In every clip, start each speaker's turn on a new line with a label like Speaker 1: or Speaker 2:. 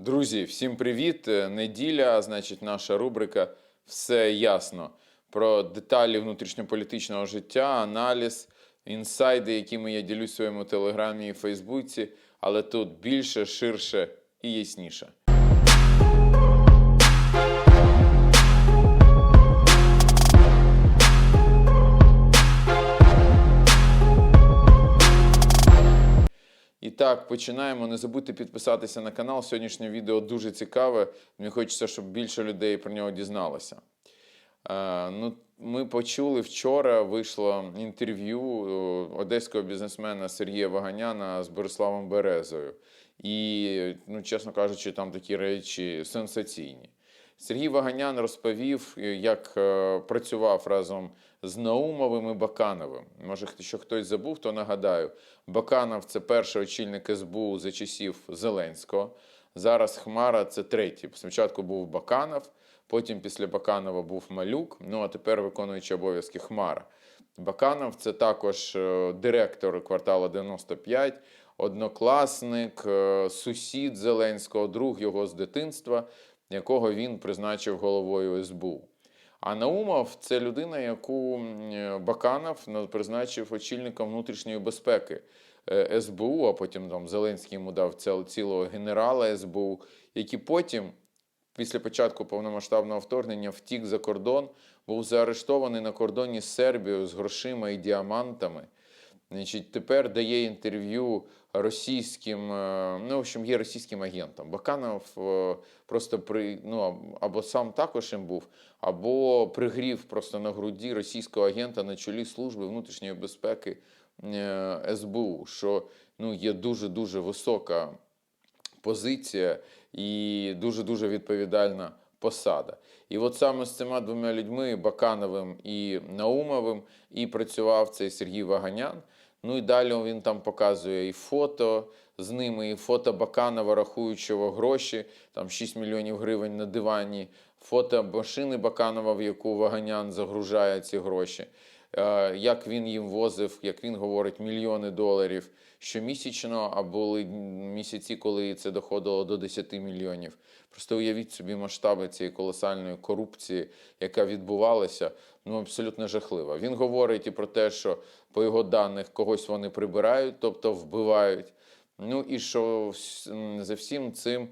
Speaker 1: Друзі, всім привіт! Е, Неділя, значить, наша рубрика Все ясно про деталі внутрішньополітичного життя, аналіз, інсайди, якими я ділюсь в своєму телеграмі і Фейсбуці, але тут більше, ширше і ясніше. Так, починаємо. Не забудьте підписатися на канал. Сьогоднішнє відео дуже цікаве. Мені хочеться, щоб більше людей про нього дізналося. Е, ну, ми почули вчора, вийшло інтерв'ю е, одеського бізнесмена Сергія Ваганяна з Бориславом Березою. І, ну, чесно кажучи, там такі речі сенсаційні. Сергій Ваганян розповів, е, як е, працював разом з Наумовим і Бакановим. Може, що хтось забув, то нагадаю. Баканов це перший очільник СБУ за часів Зеленського. Зараз Хмара це третій. Спочатку був Баканов, потім після Баканова був Малюк, ну а тепер виконуючий обов'язки Хмара. Баканов це також е, директор кварталу 95, однокласник, сусід Зеленського, друг його з дитинства, якого він призначив головою СБУ. А Наумов це людина, яку е, Баканов ну, призначив очільником внутрішньої безпеки е, СБУ, а потім там Зеленський йому дав цілого генерала СБУ, який потім, після початку повномасштабного вторгнення, втік за кордон, був заарештований на кордоні з Сербією з грошима і діамантами. Значить, тепер дає інтерв'ю російським, е, ну, в общем, є російським агентом. Баканов е, просто при, ну, або сам також їм був, або пригрів просто на груді російського агента на чолі служби внутрішньої безпеки е, СБУ, що ну, є дуже-дуже висока позиція і дуже-дуже відповідальна посада. І от саме з цими двома людьми, Бакановим і Наумовим, і працював цей Сергій Ваганян. Ну і далі він там показує і фото з ними, і фото Баканова, рахуючого гроші, там 6 мільйонів гривень на дивані, фото машини Баканова, в яку Ваганян загружає ці гроші. Е, Як він їм возив, як він говорить, мільйони доларів щомісячно, а були місяці, коли це доходило до 10 мільйонів. Просто уявіть собі масштаби цієї колосальної корупції, яка відбувалася, ну абсолютно жахлива. Він говорить і про те, що по його даних когось вони прибирають, тобто вбивають. Ну і що за всім цим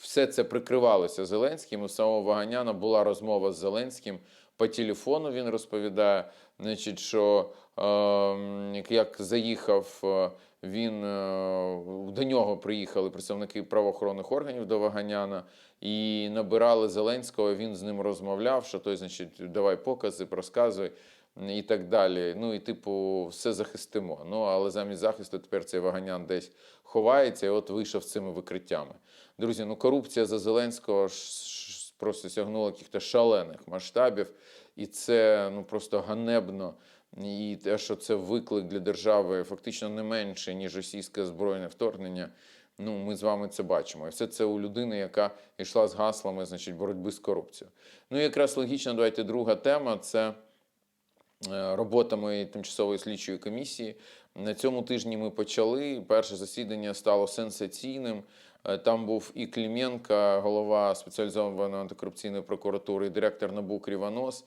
Speaker 1: все це прикривалося Зеленським. У самого Ваганяна була розмова з Зеленським по телефону. Він розповідає, значить, що е, як заїхав е, він е, до нього приїхали представники правоохоронних органів до Ваганяна і набирали Зеленського. Він з ним розмовляв, що той, значить, давай покази, розказуй. І так далі. Ну і типу, все захистимо. Ну але замість захисту тепер цей Ваганян десь ховається, і от вийшов з цими викриттями. Друзі, ну корупція за Зеленського просто сягнула якихось шалених масштабів, і це ну просто ганебно. І те, що це виклик для держави фактично не менше, ніж російське збройне вторгнення. Ну, ми з вами це бачимо. І все це у людини, яка йшла з гаслами значить, боротьби з корупцією. Ну якраз логічно, давайте друга тема це е, робота моєї тимчасової слідчої комісії. На цьому тижні ми почали. Перше засідання стало сенсаційним. Е, Там був і Кліменко, голова спеціалізованої антикорупційної прокуратури, і директор НАБУ Крівонос.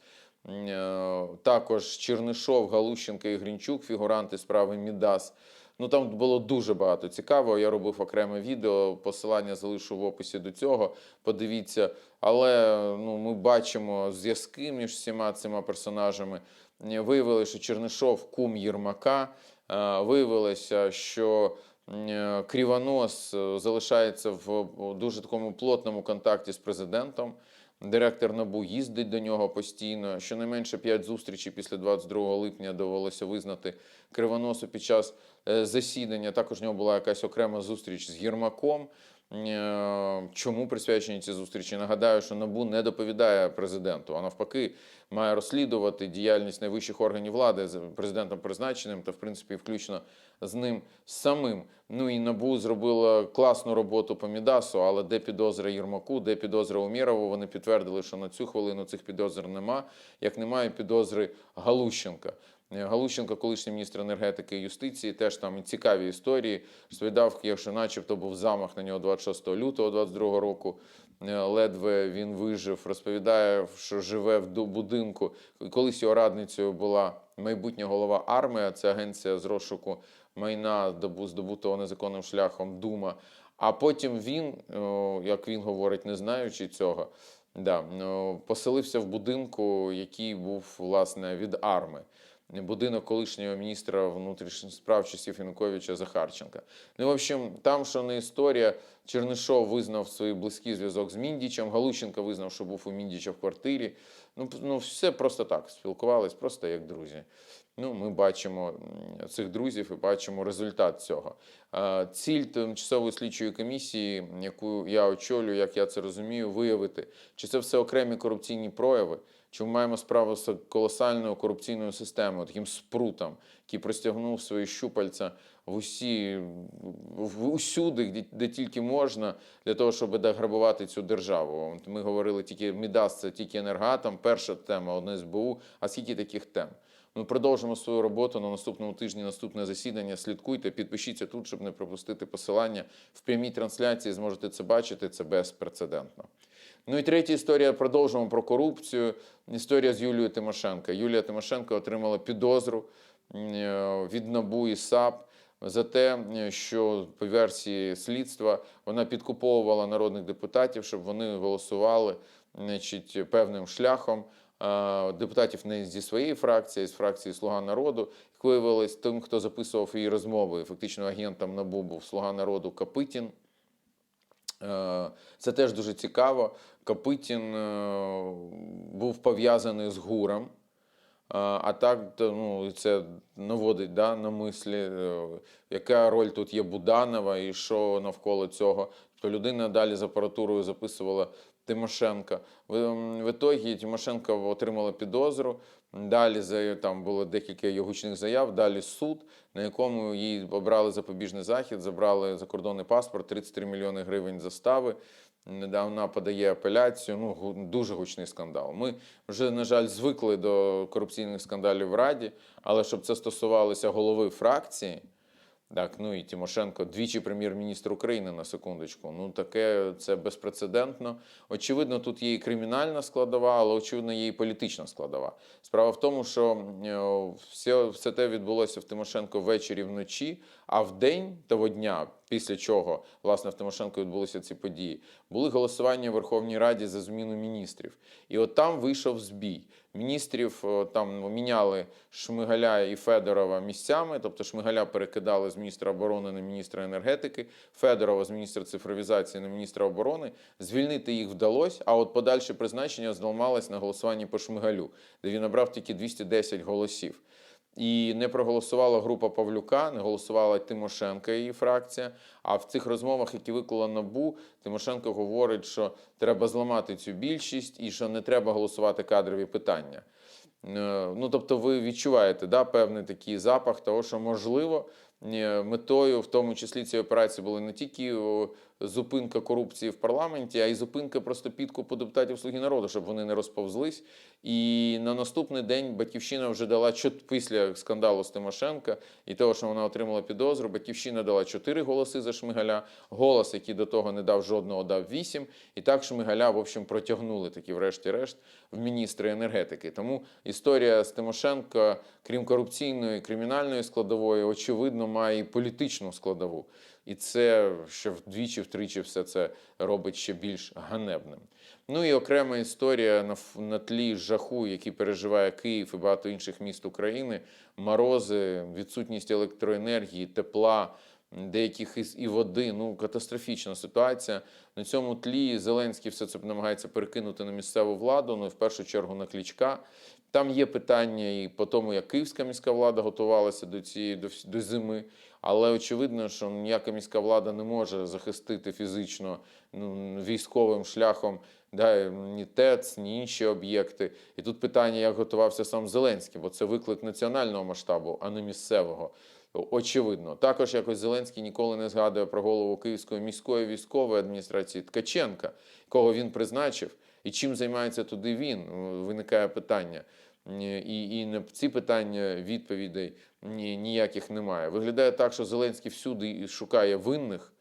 Speaker 1: Е, Також Чернишов, Галущенко і Грінчук, фігуранти справи Мідас. Ну там було дуже багато цікавого. Я робив окреме відео. Посилання залишу в описі до цього. Подивіться. Але ну, ми бачимо зв'язки між всіма цими персонажами. Виявилося, що Чернишов кум Єрмака. Е, Виявилося, що е, Крівонос е, залишається в дуже такому плотному контакті з президентом. Директор НАБУ їздить до нього постійно. Щонайменше п'ять зустрічей після 22 липня довелося визнати Кривоносу під час е, засідання. Також в нього була якась окрема зустріч з Єрмаком. Е, Чому присвячені ці зустрічі? Нагадаю, що НАБУ не доповідає президенту, а навпаки, має розслідувати діяльність найвищих органів влади з президентом призначеним та, в принципі, включно з ним самим. Ну і НАБУ зробила класну роботу по Мідасу, але де підозра Єрмаку, де підозра Умєрову, вони підтвердили, що на цю хвилину цих підозр нема, як немає підозри Галущенка. Е, Галущенко, колишній міністр енергетики і юстиції, теж там цікаві історії. Розповідав, якщо начебто був замах на нього 26 лютого 22 року. е, Ледве він вижив, розповідає, що живе в будинку. Колись його радницею була майбутня голова армія, це агенція з розшуку майна, здобутого незаконним шляхом Дума. А потім він, як він говорить, не знаючи цього, да, поселився в будинку, який був власне від арми. Будинок колишнього міністра внутрішніх справ часів Януковича Захарченка. Ну, в общем, там, що не історія, Чернишов визнав свій близький зв'язок з Міндічем, Галущенко визнав, що був у Міндіча в квартирі. Ну, ну все просто так, спілкувались, просто як друзі. Ну, ми бачимо цих друзів і бачимо результат цього. Ціль тимчасової слідчої комісії, яку я очолюю, як я це розумію, виявити, чи це все окремі корупційні прояви, чи ми маємо справу з колосальною корупційною системою, таким спрутом, який простягнув свої щупальця в усі в усюди, де, де тільки можна, для того, щоб дограбувати цю державу. Ми говорили тільки Мідас, це тільки енергатом, перша тема, одне СБУ. А скільки таких тем? Ми продовжимо свою роботу на наступному тижні. Наступне засідання. Слідкуйте, підпишіться тут, щоб не пропустити посилання в прямій трансляції. Зможете це бачити. Це безпрецедентно. Ну і третя історія. Продовжуємо про корупцію. Історія з Юлією Тимошенко. Юлія Тимошенко отримала підозру е, від НАБУ і САП за те, е, що по версії слідства вона підкуповувала народних депутатів, щоб вони голосували значить, певним шляхом. Депутатів не зі своєї фракції, а з фракції Слуга народу. Як виявилось, тим, хто записував її розмови, фактично агентом НАБУ був Слуга народу Капитін. Е, Це теж дуже цікаво. Капитін е, був пов'язаний з гуром. А а так, ну, це наводить да, на мислі, е, яка роль тут є Буданова і що навколо цього. То людина далі з апаратурою записувала Тимошенка. В, ітогі Тимошенко отримала підозру. Далі за- там було декілька її гучних заяв. Далі суд, на якому їй обрали запобіжний захід, забрали закордонний паспорт, 33 мільйони гривень застави. Недавно подає апеляцію. Ну, дуже гучний скандал. Ми вже, на жаль, звикли до корупційних скандалів в Раді, але щоб це стосувалося голови фракції, так, ну і Тимошенко, двічі прем'єр-міністр України на секундочку. Ну таке це безпрецедентно. Очевидно, тут є і кримінальна складова, але очевидно, є і політична складова. Справа в тому, що е, все, все те відбулося в Тимошенко ввечері вночі, а в день того дня, після чого власне в Тимошенко відбулися ці події, були голосування в Верховній Раді за зміну міністрів. І от там вийшов збій. Міністрів е, там міняли Шмигаля і Федорова місцями, тобто Шмигаля перекидали з міністра оборони на міністра енергетики, Федорова з міністра цифровізації на міністра оборони. Звільнити їх вдалося, а от подальше призначення зламалось на голосуванні по Шмигалю, де він набрав тільки 210 голосів. І не проголосувала група Павлюка, не голосувала Тимошенка її фракція. А в цих розмовах, які виклала НАБУ, Тимошенко говорить, що треба зламати цю більшість і що не треба голосувати кадрові питання. Е, Ну, тобто, ви відчуваєте да, певний такий запах того, що можливо е, метою, в тому числі цієї операції, була не тільки зупинка корупції в парламенті, а й зупинка просто підкупу депутатів Слуги народу, щоб вони не розповзлись. І на наступний день Батьківщина вже дала після скандалу з Тимошенка і того, що вона отримала підозру. Батьківщина дала 4 голоси за Шмигаля. Голос, який до того не дав жодного, дав 8. І так Шмигаля, в общем, протягнули такі, врешті-решт, в міністри енергетики. Тому історія з Тимошенко, крім корупційної, кримінальної складової, очевидно, має і політичну складову. І це ще вдвічі-втричі все це робить ще більш ганебним. Ну і окрема історія на, на тлі жаху, який переживає Київ і багато інших міст України. Морози, відсутність електроенергії, тепла, деяких із і води. Ну, катастрофічна ситуація. На цьому тлі Зеленський все це намагається перекинути на місцеву владу, ну і в першу чергу на Клічка. Там є питання і по тому, як київська міська влада готувалася до цієї до, до зими. Але очевидно, що ніяка міська влада не може захистити фізично ну, військовим шляхом да, ні ТЕЦ, ні інші об'єкти. І тут питання, як готувався сам Зеленський, бо це виклик національного масштабу, а не місцевого. Очевидно, також якось Зеленський ніколи не згадує про голову Київської міської військової адміністрації Ткаченка, кого він призначив, і чим займається туди він. Виникає питання. І, і на ці питання відповідей ні, ніяких немає. Виглядає так, що Зеленський всюди шукає винних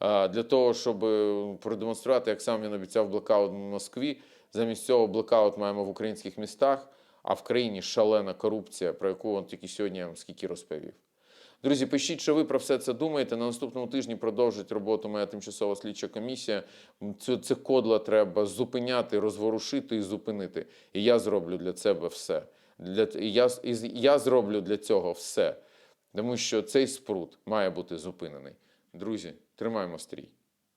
Speaker 1: для того, щоб е, продемонструвати, як сам він обіцяв блекаут в Москві. Замість цього блекаут маємо в українських містах, а в країні шалена корупція, про яку он тільки сьогодні я вам скільки розповів. Друзі, пишіть, що ви про все це думаєте. На наступному тижні продовжить роботу моя тимчасова слідча комісія. Це, це кодла треба зупиняти, розворушити і зупинити. І я зроблю для себе все. Для, і я, і я зроблю для цього все. Тому що цей спрут має бути зупинений. Друзі, тримаємо стрій.